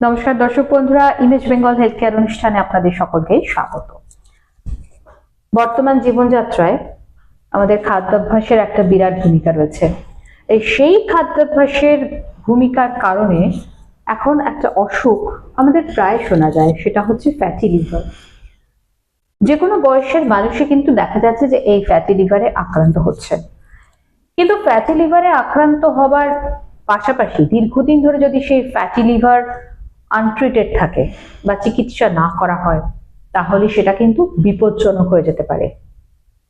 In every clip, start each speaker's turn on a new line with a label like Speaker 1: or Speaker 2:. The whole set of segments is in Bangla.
Speaker 1: নমস্কার দর্শক বন্ধুরা ইমেজ বেঙ্গল হেলথ কেয়ার অনুষ্ঠানে আপনাদের সকলকে স্বাগত। বর্তমান জীবনযাত্রায় আমাদের খাদ্যাভ্যাসের একটা বিরাট ভূমিকা রয়েছে। এই সেই খাদ্যাভ্যাসের ভূমিকার কারণে এখন একটা অসুখ আমাদের প্রায় শোনা যায়, সেটা হচ্ছে ফ্যাটি লিভার যে কোনো বয়সের মানুষই কিন্তু দেখা যাচ্ছে যে এই ফ্যাটি লিভারে আক্রান্ত হচ্ছে। কিন্তু ফ্যাটি লিভারে আক্রান্ত হবার পাশাপাশি দীর্ঘদিন ধরে যদি সেই ফ্যাটি লিভার আনট্রিটেড থাকে বা চিকিৎসা না করা হয়, তাহলে সেটা কিন্তু বিপজ্জনক হয়ে যেতে পারে।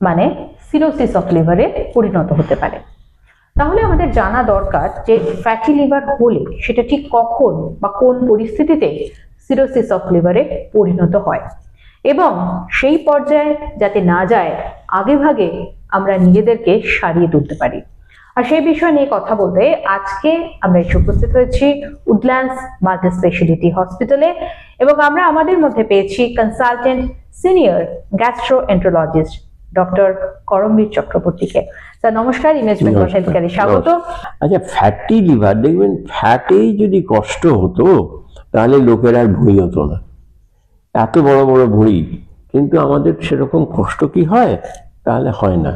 Speaker 1: মানে সিরোসিস অফ লিভারে পরিণত হতে পারে। তাহলে আমাদের জানা দরকার যে ফ্যাটি লিভার হলে সেটা ঠিক কখন বা কোন পরিস্থিতিতে সিরোসিস অফ লিভারে পরিণত হয়। এবং সেই পর্যায়ে যাতে না যায় আগেভাগে আমরা নিজেদেরকে সারিয়ে তুলতে পারি। আর সেই বিষয় নিয়ে কথা বলতে আজকে আমরা এসে উপস্থিত হয়েছি উডল্যান্ডস মাল্টি স্পেশালিটি হসপিটালে এবং আমরা আমাদের মধ্যে পেয়েছি consultant senior gastroenterologist doctor Karambir চক্রবর্তীকে। স্যার নমস্কার ইমেজ বেঙ্গল স্বাগত।
Speaker 2: আচ্ছা ফ্যাটি লিভার দেখবেন ফ্যাটেই যদি কষ্ট হতো তাহলে লোকের আর ভুঁড়ি হতো না। এত বড় বড় ভুঁড়ি কিন্তু আমাদের সেরকম কষ্ট কি হয়? তাহলে হয় না।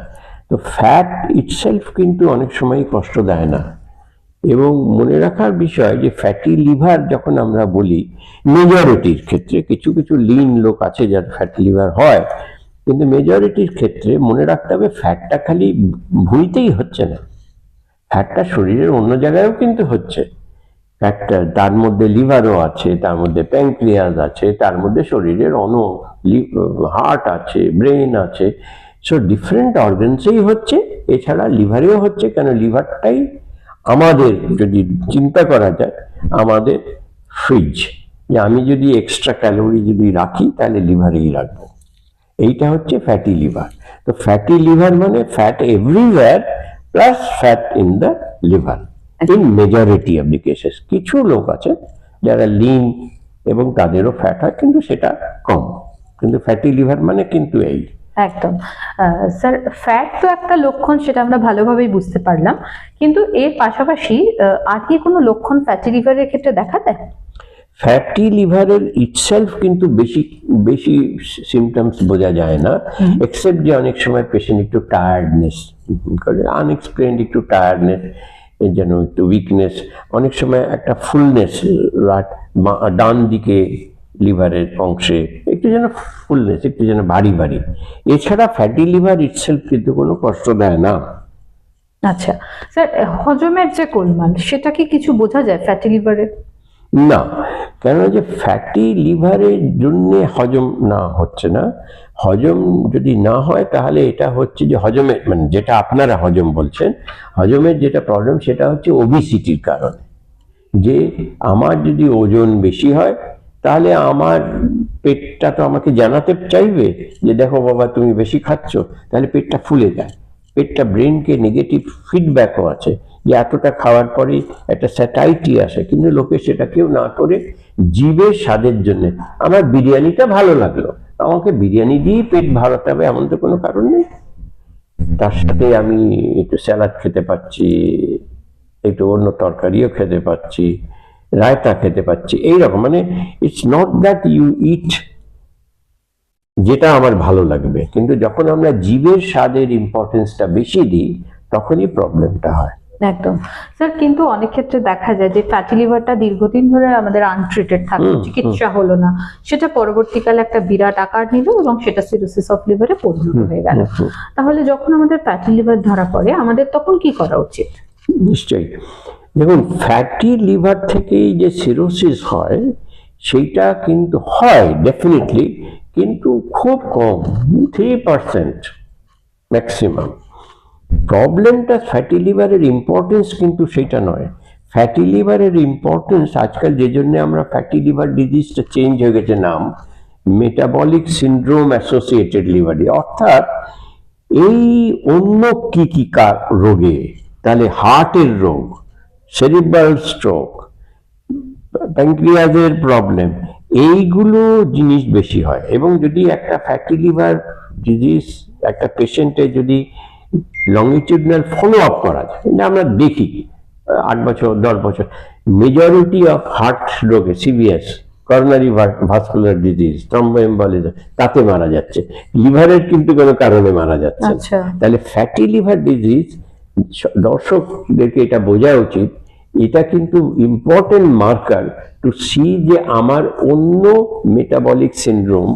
Speaker 2: তো ফ্যাট ইটসেলফ কিন্তু অনেক সময় কষ্ট দেয় না। এবং মনে রাখার বিষয় যে ফ্যাটি লিভার যখন আমরা বলি মেজরিটির ক্ষেত্রে কিছু কিছু লিন লোক আছে যার ফ্যাটি লিভার হয়, কিন্তু মেজরিটির ক্ষেত্রে মনে রাখতে হবে ফ্যাটটা খালি ভুঁড়িতেই হচ্ছে না। ফ্যাটটা শরীরের অন্য জায়গায়ও কিন্তু হচ্ছে। ফ্যাটটা তার মধ্যে লিভারও আছে, তার মধ্যে প্যাঙ্ক্রিয়াস আছে, তার মধ্যে শরীরের অন হার্ট আছে ব্রেন আছে। সো ডিফারেন্ট অর্গানসেই হচ্ছে, এছাড়া লিভারেও হচ্ছে, কেন লিভারটাই আমাদের যদি চিন্তা করা যায়, আমাদের ফ্রিজ যে আমি যদি এক্সট্রা ক্যালোরি যদি রাখি, তাহলে লিভারেই রাখব। এইটা হচ্ছে ফ্যাটি লিভার তো ফ্যাটি লিভার মানে fat everywhere plus fat in the liver in majority of the cases কিছু লোক আছে, যারা লিন এবং তাদেরও ফ্যাট হয়, কিন্তু সেটা কম। কিন্তু ফ্যাটি লিভার মানে কিন্তু এই।
Speaker 1: একদম। স্যার ফ্যাট তো একটা লক্ষণ সেটা আমরা ভালোভাবেই বুঝতে পারলাম কিন্তু এর পাশাপাশি আর কি কোনো লক্ষণ ফ্যাটি লিভারের ক্ষেত্রে দেখা দেয়?
Speaker 2: ফ্যাটি লিভারের ইটসেলফ কিন্তু বেশি বেশি সিমটমস বোঝা যায় না এক্সেপ্ট যে অনেক সময় পেশেন্ট একটু টায়ার্ডনেস করে আনএক্সপ্লেন্ড একটু টায়ার্ডনেস যেন একটু উইকনেস অনেক সময় একটা ফুলনেস রাট ডান দিকে লিভারের অংশে একটু যেন ফুলনেস একটু যেন ভারী ভারী এছাড়া ফ্যাটি লিভার ইটসেলফ কিন্তু কোনো কষ্ট দেয় না।
Speaker 1: আচ্ছা স্যার হজমের যে গোলমাল সেটা কি কিছু বোঝা যায় ফ্যাটি লিভারে
Speaker 2: না কেন যে ফ্যাটি লিভারের জন্য হজম না হচ্ছে না। হজম যদি না হয় তাহলে এটা হচ্ছে যে হজমের মানে যেটা আপনারা হজম বলছেন হজমের যেটা প্রবলেম সেটা হচ্ছে ওবিসিটির কারণে। যে আমার যদি ওজন বেশি হয় তাহলে আমার পেটটা তো আমাকে জানাতে চাইবে যে দেখো বাবা, তুমি বেশি খাচ্ছ, তাহলে পেটটা ফুলে যায়। পেটটা ব্রেনকে নেগেটিভ ফিডব্যাকও আছে যে এতটা খাওয়ার পরে একটা স্যাটাইটি আসে, কিন্তু লোকে সেটা কেউ না করে জীবের স্বাদের জন্য। আমার বিরিয়ানিটা ভালো লাগল। আমাকে বিরিয়ানি দিয়েই পেট ভরাতে হবে, এমন তো কোনো কারণ নেই। তার সাথে আমি একটু স্যালাড খেতে পাচ্ছি, একটু অন্য তরকারিও খেতে পাচ্ছি। রায়তা খেতে পাচ্ছি। এইরকম মানে it's not that you eat যেটা আমার ভালো লাগবে কিন্তু যখন আমরা জীবের স্বাদের ইম্পর্টেন্সটা বেশি দিই তখনই প্রবলেমটা হয়।
Speaker 1: একদম। স্যার কিন্তু অনেক ক্ষেত্রে দেখা যায় যে ফ্যাটি লিভারটা দীর্ঘদিন ধরে আমাদের আনট্রিটেড
Speaker 2: হুম।
Speaker 1: চিকিৎসা হলো না। সেটা পরবর্তীকালে একটা বিরাট আকার নিল এবং সেটা সিরোসিস অফ লিভারে পরিণত হয়ে গেল। তাহলে যখন আমাদের ফ্যাটি লিভার ধরা পড়ে আমাদের তখন কি করা উচিত?
Speaker 2: নিশ্চয়ই। দেখুন ফ্যাটি লিভার থেকেই যে সিরোসিস হয়, সেইটা কিন্তু হয় ডেফিনেটলি কিন্তু খুব কম থ্রি পার্সেন্ট ম্যাক্সিমাম প্রবলেমটা ফ্যাটি লিভারের ইম্পর্টেন্স কিন্তু সেইটা নয়। ফ্যাটি লিভারের ইম্পর্টেন্স আজকাল যে জন্য আমরা ফ্যাটি লিভার ডিজিজটা চেঞ্জ হয়ে গেছে নাম মেটাবলিক সিন্ড্রোম অ্যাসোসিয়েটেড লিভার অর্থাৎ, এই অন্য কি কি রোগে, তাহলে হার্টের রোগ সেরিব্রাল স্ট্রোক প্যাঙ্ক্রিয়াজের প্রবলেম এইগুলো জিনিস বেশি হয়। এবং যদি একটা ফ্যাটি লিভার ডিজিজ একটা পেশেন্টে যদি লংিটিউডনাল ফলো আপ করা যায় আমরা দেখি আট বছর দশ বছর মেজরিটি অফ হার্ট রোগে সিবিএস করোনারি ভাস্কুলার ডিজিজ থ্রম্বোএম্বলিজম তাতে মারা যাচ্ছে। লিভারের কিন্তু কোনো কারণে মারা যাচ্ছে
Speaker 1: আচ্ছা।
Speaker 2: তাহলে ফ্যাটি লিভার ডিজিজ দর্শকদেরকে এটা বোঝা উচিত এটা কিন্তু ইম্পর্টেন্ট মার্কার টু সি যে আমার অন্য মেটাবলিক সিন্ড্রোম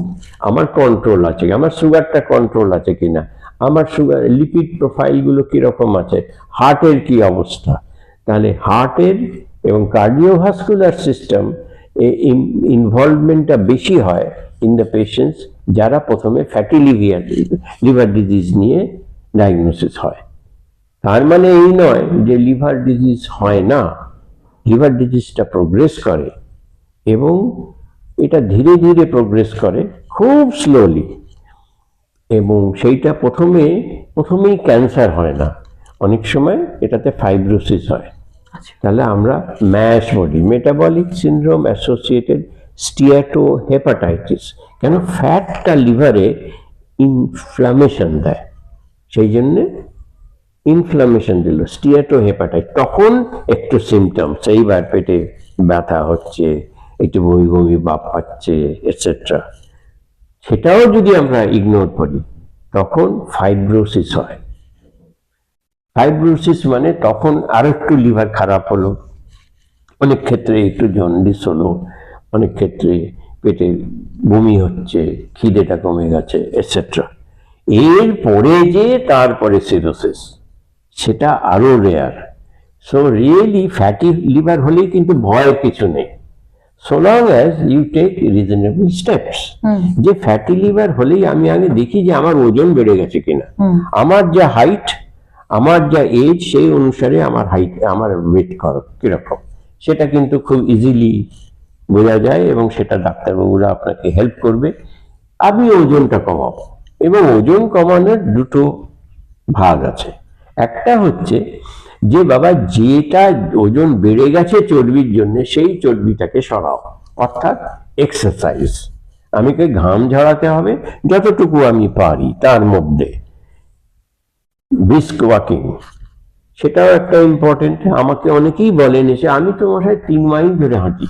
Speaker 2: আমার কন্ট্রোল আছে আমার সুগারটা কন্ট্রোল আছে কিনা, আমার সুগার লিপিড প্রোফাইলগুলো কীরকম আছে হার্টের কি অবস্থা? তাহলে হার্টের এবং কার্ডিওভাস্কুলার সিস্টেম ইনভলভমেন্টটা বেশি হয় ইন দ্য পেশেন্টস যারা প্রথমে ফ্যাটি লিভিয়ার লিভার ডিজিজ নিয়ে ডায়াগনোসিস হয়। তার মানে এই নয় যে লিভার ডিজিজ হয় না। লিভার ডিজিজটা প্রোগ্রেস করে এবং এটা ধীরে ধীরে প্রোগ্রেস করে খুব স্লোলি এবং সেইটা প্রথমে প্রথমেই ক্যান্সার হয় না। অনেক সময় এটাতে ফাইব্রোসিস হয়।
Speaker 1: আচ্ছা।
Speaker 2: তাহলে আমরা ম্যাশ বলি metabolic syndrome associated steatohepatitis কেন ফ্যাটটা লিভারে ইনফ্লামেশন দেয়। সেই জন্যে ইনফ্লামেশন দিল স্টিয়াটো হেপাটাইট তখন একটু সিমটমস এইবার পেটে ব্যথা হচ্ছে, একটু বমি বমি, বাপ পাচ্ছে এটসেট্রা সেটাও যদি আমরা ইগনোর করি, তখন ফাইব্রোসিস হয়। ফাইব্রোসিস মানে তখন আরও একটু লিভার খারাপ হলো, অনেক ক্ষেত্রে একটু জন্ডিস হলো, অনেক ক্ষেত্রে পেটে বমি হচ্ছে, খিদেটা কমে গেছে এটসেট্রা এর পরে যে, তারপরে সিরোসিস সেটা আরও rare so really fatty liver হলেই কিন্তু ভয়ের কিছু নেই। So long as you take reasonable steps যে ফ্যাটি লিভার হলেই আমি আগে দেখি যে আমার ওজন বেড়ে গেছে কিনা। আমার যা হাইট আমার যা এজ সেই অনুসারে আমার হাইট আমার ওয়েট কর কীরকম। সেটা কিন্তু খুব ইজিলি বোঝা যায় এবং সেটা ডাক্তারবাবুরা আপনাকে হেল্প করবে। আপনি ওজনটা কমাবো এবং ওজন কমানোর দুটো ভাগ আছে। একটা হচ্ছে যে বাবা যেটা ওজন বেড়ে গেছে চর্বির জন্য, সেই চর্বিটাকে সরাও। অর্থাৎ এক্সারসাইজ আমাকে ঘাম ঝরাতে হবে, যতটুকু আমি পারি তার মধ্যে। ব্রিস্ক ওয়াকিং সেটাও একটা ইম্পর্টেন্ট আমাকে অনেকেই বলেন এসে, আমি তো মশাই তিন মাইল ধরে হাঁটি।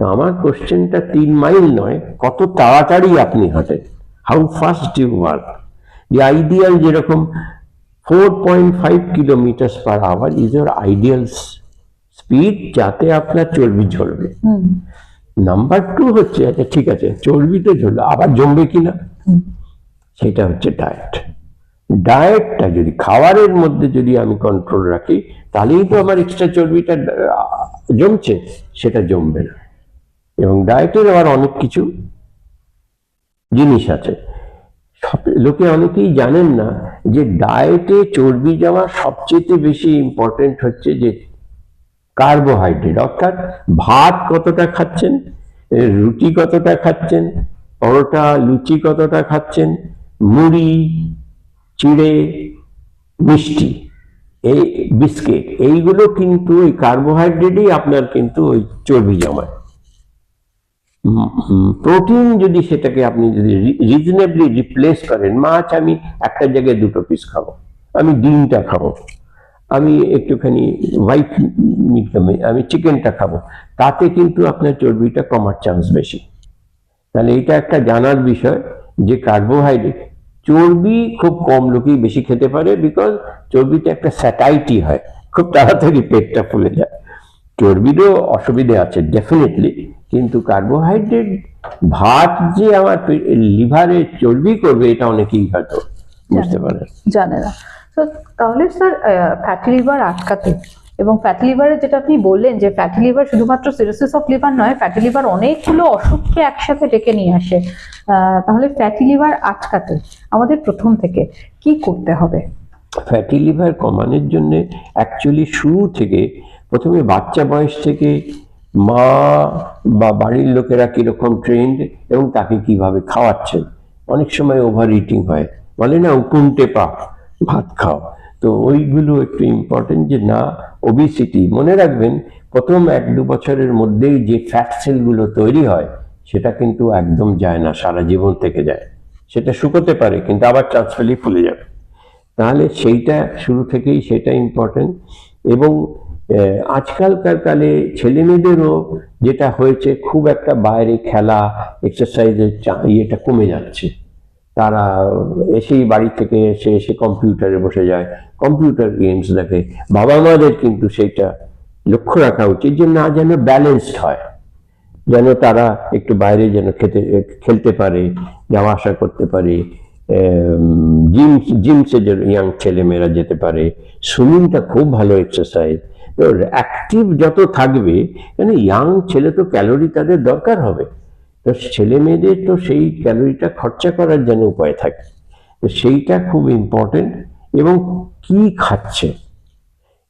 Speaker 2: তো আমার কোশ্চেনটা তিন মাইল নয়, কত তাড়াতাড়ি আপনি হাঁটেন? হাউ ফাস্ট ইউ ওয়ার্ক যে আইডিয়াল যেরকম four point five kilometre per hour is or ideal speed যাতে আপনার চর্বি ঝরবে। নাম্বার টু হচ্ছে আচ্ছা ঠিক আছে চর্বি তো ঝরলো আবার জমবে কিনা। সেটা হচ্ছে ডায়েট ডায়েটটা যদি খাবারের মধ্যে যদি আমি কন্ট্রোল রাখি তাহলেই তো আমার এক্সট্রা চর্বিটা জমছে সেটা জমবে না। এবং ডায়েটের আবার অনেক কিছু জিনিস আছে। সব- লোকে অনেকেই জানেন না যে ডায়েটে চর্বি জমা সবচেয়ে বেশি ইম্পর্টেন্ট হচ্ছে যে কার্বোহাইড্রেট অর্থাৎ ভাত কতটা খাচ্ছেন রুটি কতটা খাচ্ছেন, পরোটা, লুচি কতটা খাচ্ছেন, মুড়ি, চিড়ে, মিষ্টি, এই বিস্কিট এইগুলো কিন্তু ওই কার্বোহাইড্রেটই আপনার কিন্তু ওই চর্বি জমায়। প্রোটিন যদি সেটাকে আপনি যদি রিজনেবলি রিপ্লেস করেন, মাছ আমি একটা জায়গায় দুটো পিস খাব। আমি ডিমটা খাব। আমি একটুখানি হোয়াইট মিট আমি চিকেনটা খাব। তাতে কিন্তু আপনার চর্বিটা কমার চান্স বেশি। তাহলে এটা একটা জানার বিষয় যে কার্বোহাইড্রেট চর্বি খুব কম লোকই বেশি খেতে পারে বিকজ চর্বিতে একটা স্যাটাইটি হয়। খুব তাড়াতাড়ি পেটটা ফুলে যায়। চর্বিরও অসুবিধে আছে ডেফিনেটলি কিন্তু কার্বোহাইড্রেট ভাত যে আমার লিভারে চর্বি করবে এটা অনেকেই হয়তো বুঝতে পারে।
Speaker 1: জানে না। তো তাহলে স্যার ফ্যাটি লিভার আটকাতে। এবং ফ্যাটি লিভারের যেটা আপনি বললেন যে ফ্যাটি লিভার শুধুমাত্র সিরোসিস অফ লিভার নয় ফ্যাটি লিভার অনেকগুলো অসুখকে একসাথে ডেকে নিয়ে আসে। তাহলে ফ্যাটি লিভার আটকাতে আমাদের প্রথম থেকে কি করতে হবে?
Speaker 2: ফ্যাটি লিভার কমানোর জন্য অ্যাকচুয়ালি শুরু থেকে প্রথমে বাচ্চা বয়স থেকে মা বা বাড়ির লোকেরা কীরকম ট্রেন্ড এবং তাকে কীভাবে খাওয়াচ্ছেন? অনেক সময় ওভার ইটিং হয়। বলে, না উকুনটে পা ভাত খাও। তো ওইগুলো একটু ইম্পর্টেন্ট যে, না ওবিসিটি মনে রাখবেন, প্রথম এক দু বছরের মধ্যেই যে ফ্যাট সেলগুলো তৈরি হয়, সেটা কিন্তু একদম যায় না, সারা জীবন থেকে যায়। সেটা শুকোতে পারে, কিন্তু আবার চান্স পেলেই ফুলে যাবে। তাহলে সেইটা, শুরু থেকেই সেটা ইম্পর্টেন্ট এবং আজকালকার কালে ছেলে মেয়েদেরও যেটা হয়েছে, খুব একটা বাইরে খেলা এক্সারসাইজের ইয়েটা কমে যাচ্ছে। তারা এসেই বাড়ি থেকে এসে এসে কম্পিউটারে বসে যায়, কম্পিউটার গেমস দেখে। বাবা মাদের কিন্তু সেইটা লক্ষ্য রাখা উচিত যে, না যেন ব্যালেন্সড হয়। যেন তারা একটু বাইরে যেন খেতে, খেলতে পারে, যাওয়া আসা করতে পারে জিম জিমসে যে ইয়াং ছেলেমেয়েরা যেতে পারে। সুইমিংটা খুব ভালো এক্সারসাইজ তো অ্যাক্টিভ যত থাকবে কেন ইয়াং ছেলে তো ক্যালোরি তাদের দরকার হবে। তো ছেলে মেয়েদের তো সেই ক্যালোরিটা খরচা করার যেন উপায় থাকে। তো সেইটা খুব ইম্পর্টেন্ট এবং কি খাচ্ছে?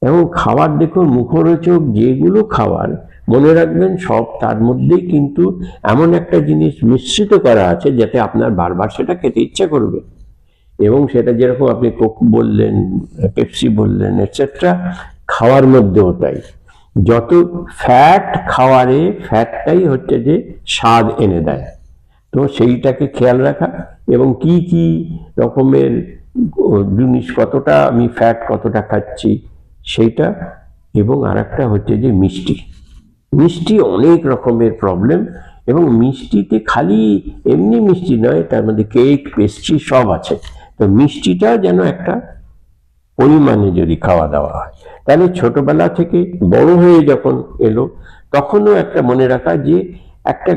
Speaker 2: এবং খাবার দেখুন, মুখরোচক যেগুলো খাবার, মনে রাখবেন সব তার মধ্যেই কিন্তু এমন একটা জিনিস মিশ্রিত করা আছে যাতে আপনার বারবার সেটা খেতে ইচ্ছা করবে। এবং সেটা যেরকম আপনি কোক বললেন পেপসি বললেন এটসেট্রা খাওয়ার মধ্যেও তাই। যত ফ্যাট খাওয়ারে ফ্যাটটাই হচ্ছে যে স্বাদ এনে দেয়। তো সেইটাকে খেয়াল রাখা এবং কি কি রকমের জিনিস, কতটা আমি ফ্যাট কতটা খাচ্ছি, সেইটা এবং আর হচ্ছে যে মিষ্টি। মিষ্টি অনেক রকমের প্রবলেম এবং মিষ্টিতে খালি এমনি মিষ্টি নয়, তার মধ্যে কেক পেস্ট্রি সব আছে। তো মিষ্টিটা যেন একটা পরিমাণে যদি খাওয়া দাওয়া হয়। তাহলে ছোটবেলা থেকে বড় হয়ে যখন এলো, তখনও একটা মনে রাখা যে একটা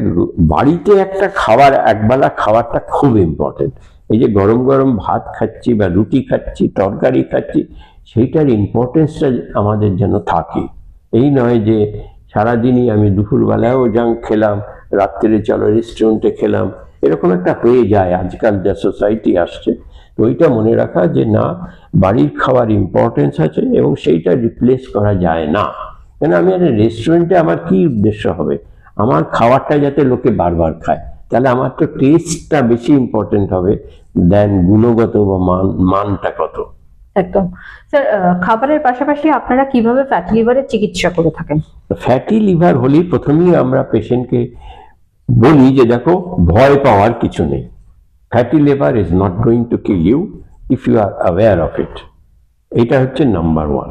Speaker 2: বাড়িতে একটা খাবার, একবেলা খাবারটা খুব ইম্পর্টেন্ট এই যে গরম গরম ভাত খাচ্ছি বা রুটি খাচ্ছি, তরকারি খাচ্ছি, সেইটার ইম্পর্টেন্সটা আমাদের যেন থাকে। এই নয় যে সারাদিনই আমি দুপুরবেলায়ও জাঙ্ক খেলাম, রাত্রে চলো রেস্টুরেন্টে খেলাম, এরকম একটা হয়ে যায়। আজকাল যা সোসাইটি আসছে ওইটা মনে রাখা যে না বাড়ির খাবার ইম্পর্টেন্স আছে এবং সেইটা রিপ্লেস করা যায় না। কেন আমি একটা রেস্টুরেন্টে আমার কি উদ্দেশ্য হবে? আমার খাবারটা যাতে লোকে বারবার খায় তাহলে আমার তো টেস্টটা বেশি ইম্পর্টেন্ট হবে দেন গুণগত বা মান মানটা কত।
Speaker 1: একদম। স্যার খাবারের পাশাপাশি আপনারা কীভাবে ফ্যাটি লিভারের চিকিৎসা করে থাকেন?
Speaker 2: ফ্যাটি লিভার হলেই প্রথমেই আমরা পেশেন্টকে বলি যে দেখো ভয় পাওয়ার কিছু নেই। Fatty labour is not going to kill you if you are aware of it এটা হচ্ছে নাম্বার ওয়ান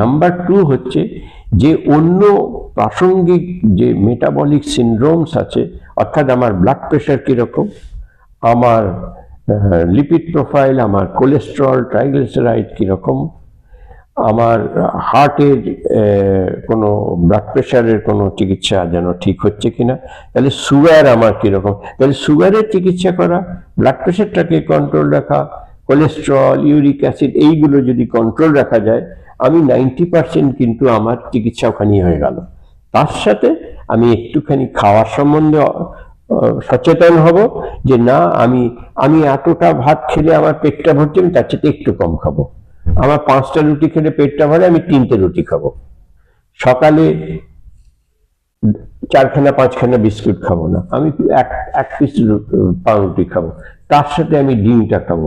Speaker 2: নাম্বার টু হচ্ছে যে অন্য প্রাসঙ্গিক যে মেটাবলিক সিনড্রোমস আছে, অর্থাৎ আমার ব্লাড প্রেশার কীরকম, আমার লিপিড প্রোফাইল আমার কোলেস্ট্রল ট্রাইগ্লিসারাইড কীরকম আমার হার্টের কোনো ব্লাড প্রেশারের কোনো চিকিৎসা যেন ঠিক হচ্ছে কিনা, তাহলে সুগার আমার কীরকম? তাহলে সুগারের চিকিৎসা করা ব্লাড প্রেশারটাকে কন্ট্রোল রাখা কোলেস্ট্রল ইউরিক অ্যাসিড এইগুলো যদি কন্ট্রোল রাখা যায়, আমি নাইনটি পার্সেন্ট কিন্তু আমার চিকিৎসা ওখানেই হয়ে গেল। তার সাথে আমি একটুখানি খাওয়ার সম্বন্ধে সচেতন হব যে না, আমি আমি এতটা ভাত খেলে আমার পেটটা ভরছে, আমি তার সাথে একটু কম খাব। আমার পাঁচটা রুটি খেলে পেটটা ভরে আমি তিনটে রুটি খাব। সকালে চারখানা, পাঁচখানা বিস্কুট খাব না, আমি এক এক পিস পাউরুটি খাব। তার সাথে আমি ডিমটা খাব।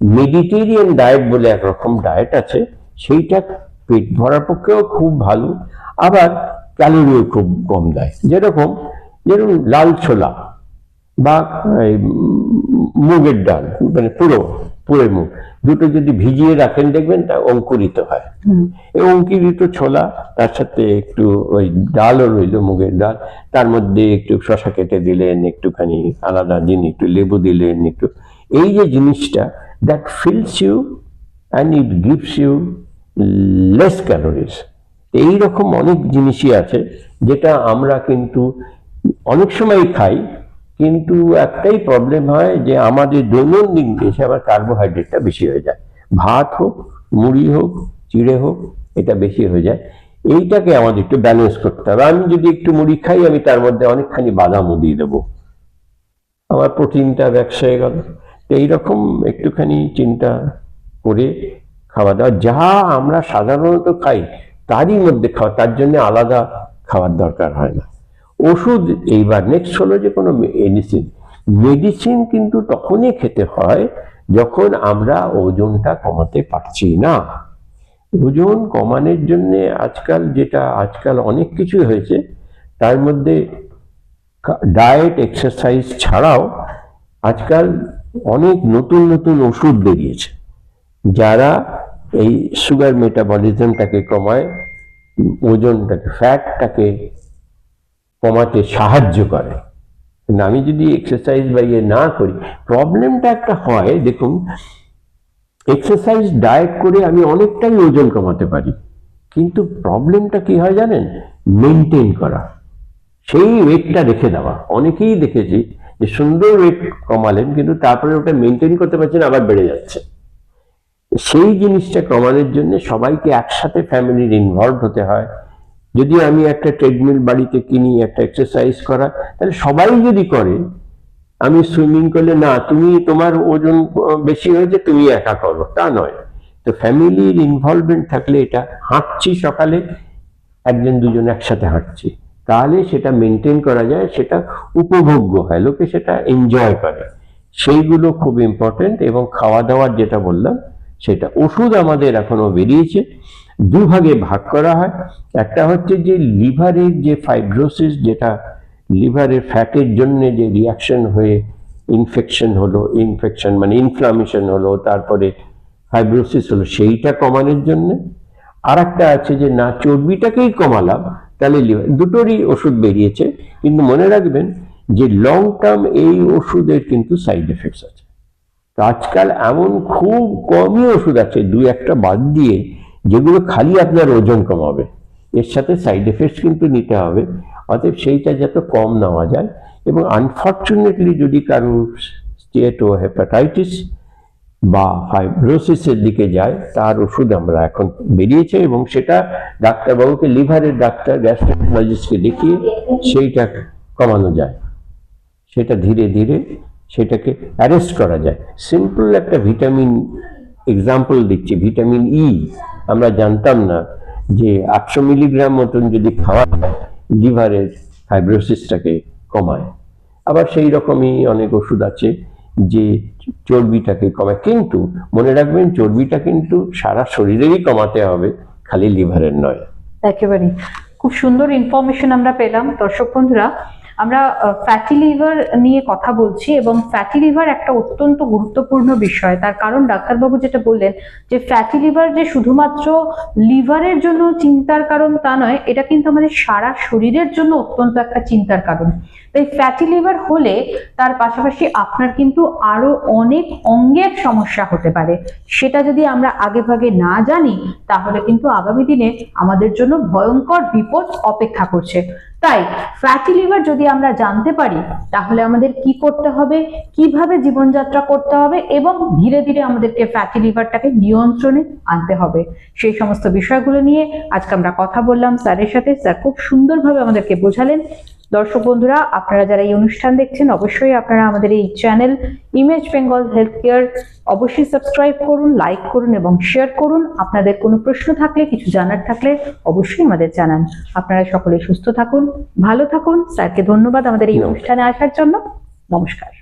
Speaker 2: মেডিটেরিয়ান ডায়েট বলে একরকম ডায়েট আছে, সেইটা পেট ভরার পক্ষেও খুব ভালো, আবার ক্যালোরিও খুব কম দেয়। যেরকম যেরকম লাল ছোলা বা মুগের ডাল মানে পুরো পুরো মুগ দুটো যদি ভিজিয়ে রাখেন দেখবেন তা অঙ্কুরিত হয়। এই অঙ্কুরিত ছোলা তার সাথে একটু ওই ডালও রইল মুগের ডাল। তার মধ্যে একটু শশা কেটে দিলেন একটুখানি আলাদা দিন একটু লেবু দিলেন একটু। এই যে জিনিসটা that fills you and it gives you less calories এইরকম অনেক জিনিসই আছে যেটা আমরা কিন্তু অনেক সময় খাই কিন্তু একটাই প্রবলেম হয় যে আমাদের দৈনন্দিন দেশে আবার কার্বোহাইড্রেটটা বেশি হয়ে যায়। ভাত হোক, মুড়ি হোক, চিড়ে হোক, এটা বেশি হয়ে যায়। এইটাকে আমাদের একটু ব্যালেন্স করতে হবে। আমি যদি একটু মুড়ি খাই, আমি তার মধ্যে অনেকখানি বাদামও দিয়ে দেবো। আমার প্রোটিনটা ব্যবসা হয়ে গেল। তো এইরকম একটুখানি চিন্তা করে খাওয়া দাওয়া। যা আমরা সাধারণত খাই, তারই মধ্যে খাওয়া, তার জন্য আলাদা খাওয়ার দরকার হয় না। ওষুধ এইবার নেক্সট হলো যে কোনো মেডিসিন মেডিসিন কিন্তু তখনই খেতে হয় যখন আমরা ওজনটা কমাতে পারছি না। ওজন কমানোর জন্য আজকাল যেটা, আজকাল অনেক কিছু হয়েছে, তার মধ্যে ডায়েট এক্সারসাইজ ছাড়াও আজকাল অনেক নতুন নতুন ওষুধ বেরিয়েছে। যারা এই সুগার মেটাবলিজমটাকে কমায় ওজনটাকে ফ্যাটটাকে কমাতে সাহায্য করে। কিন্তু আমি যদি এক্সারসাইজ বা ইয়ে না করি প্রবলেমটা একটা হয়, দেখুন এক্সারসাইজ ডায়েট করে আমি অনেকটাই ওজন কমাতে পারি, কিন্তু প্রবলেমটা কি হয় জানেন? মেনটেন করা। সেই ওয়েটটা রেখে দেওয়া। অনেকেই দেখেছি যে সুন্দর ওয়েট কমালেন, কিন্তু তারপরে ওটা মেনটেন করতে পারছেন, আবার বেড়ে যাচ্ছে। সেই জিনিসটা কমানোর জন্য সবাইকে একসাথে ফ্যামিলির ইনভলভ হতে হয়। যদি আমি একটা ট্রেডমিল বাড়িতে কিনি, একটা এক্সারসাইজ করা, তাহলে সবাই যদি করে, আমি সুইমিং করলে, না, তুমি তোমার ওজন বেশি হয়েছে, তুমি একা করো, তা নয়। তো ফ্যামিলির ইনভলভমেন্ট থাকলে এটা, হাঁটছি সকালে, একজন দুজন একসাথে হাঁটছি। তাহলে সেটা মেনটেন করা যায়, সেটা উপভোগ্য হয়, লোকে সেটা এনজয় করে। সেইগুলো খুব ইম্পর্টেন্ট এবং খাওয়া দাওয়ার যেটা বললাম, সেটা ওষুধ আমাদের এখনও বেরিয়েছে। দুভাগে ভাগ করা হয়। একটা হচ্ছে যে লিভারের যে ফাইব্রোসিস যেটা লিভারের ফ্যাটের জন্য যে রিয়াকশন হয়ে ইনফেকশন হলো ইনফেকশন মানে ইনফ্লামেশন হলো, তারপরে ফাইব্রোসিস হলো, সেইটা কমানোর জন্য। আর একটা আছে যে না চর্বিটাকেই কমালাম, তাহলে লিভার দুটোরই ওষুধ বেরিয়েছে। কিন্তু মনে রাখবেন যে লং টার্ম এই ওষুধের কিন্তু সাইড এফেক্টস আছে। আজকাল এমন খুব কমই ওষুধ আছে দুই একটা বাদ দিয়ে যেগুলো খালি আপনার ওজন কমাবে। এর সাথে সাইড এফেক্টস কিন্তু নিতে হবে। অতএব সেইটা যত কম নেওয়া যায় এবং আনফর্চুনেটলি যদি কারোর স্টেটো হেপাটাইটিস বা ফাইব্রোসিসের দিকে যায়, তার ওষুধ আমরা এখন বেরিয়েছে এবং সেটা ডাক্তারবাবুকে লিভারের ডাক্তার গ্যাস্ট্রোলজিস্টকে দেখিয়ে সেইটা কমানো যায়। সেটা ধীরে ধীরে সেটাকে অ্যারেস্ট করা যায়। সিম্পল একটা ভিটামিন এক্সাম্পল দিচ্ছি ভিটামিন ই আমরা জানতাম না যে আটশো মিলিগ্রাম মতন যদি খাওয়া হয় লিভারের ফাইব্রোসিসটাকে কমায়। আবার সেই রকমই অনেক ওষুধ আছে যে চর্বিটাকে কমায়। কিন্তু মনে রাখবেন, চর্বিটা কিন্তু সারা শরীরেরই কমাতে হবে, খালি লিভারের নয়।
Speaker 1: একেবারে খুব সুন্দর ইনফরমেশন আমরা পেলাম। দর্শক বন্ধুরা আমরা ফ্যাটি লিভার নিয়ে কথা বলছি এবং ফ্যাটি লিভার একটা অত্যন্ত গুরুত্বপূর্ণ বিষয়। তার কারণ ডাক্তারবাবু যেটা বললেন যে ফ্যাটি লিভার যে শুধুমাত্র লিভারের জন্য চিন্তার কারণ তা নয়, এটা কিন্তু আমাদের সারা শরীরের জন্য অত্যন্ত একটা চিন্তার কারণ। তাই ফ্যাটি লিভার হলে তার পাশাপাশি আপনার কিন্তু আরও অনেক অঙ্গের সমস্যা হতে পারে। সেটা যদি আমরা আগে ভাগে না জানি, তাহলে কিন্তু আগামী দিনে আমাদের জন্য ভয়ঙ্কর বিপদ অপেক্ষা করছে। তাই ফ্যাটি লিভার যদি আমরা জানতে পারি, তাহলে আমাদের কি করতে হবে, কীভাবে জীবনযাত্রা করতে হবে এবং ধীরে ধীরে আমাদেরকে ফ্যাটি লিভারটাকে নিয়ন্ত্রণে আনতে হবে। সেই সমস্ত বিষয়গুলো নিয়ে আজকে আমরা কথা বললাম স্যারের সাথে। স্যার খুব সুন্দরভাবে আমাদেরকে বোঝালেন। দর্শক বন্ধুরা আপনারা যারা এই অনুষ্ঠান দেখছেন অবশ্যই আপনারা আমাদের এই channel Image Bengal Health Care অবশ্যই সাবস্ক্রাইব করুন লাইক করুন এবং শেয়ার করুন। আপনাদের কোনো প্রশ্ন থাকলে কিছু জানার থাকলে অবশ্যই আমাদের জানান। আপনারা সকলে সুস্থ থাকুন ভালো থাকুন। স্যারকে ধন্যবাদ আমাদের এই অনুষ্ঠানে আসার জন্য। নমস্কার।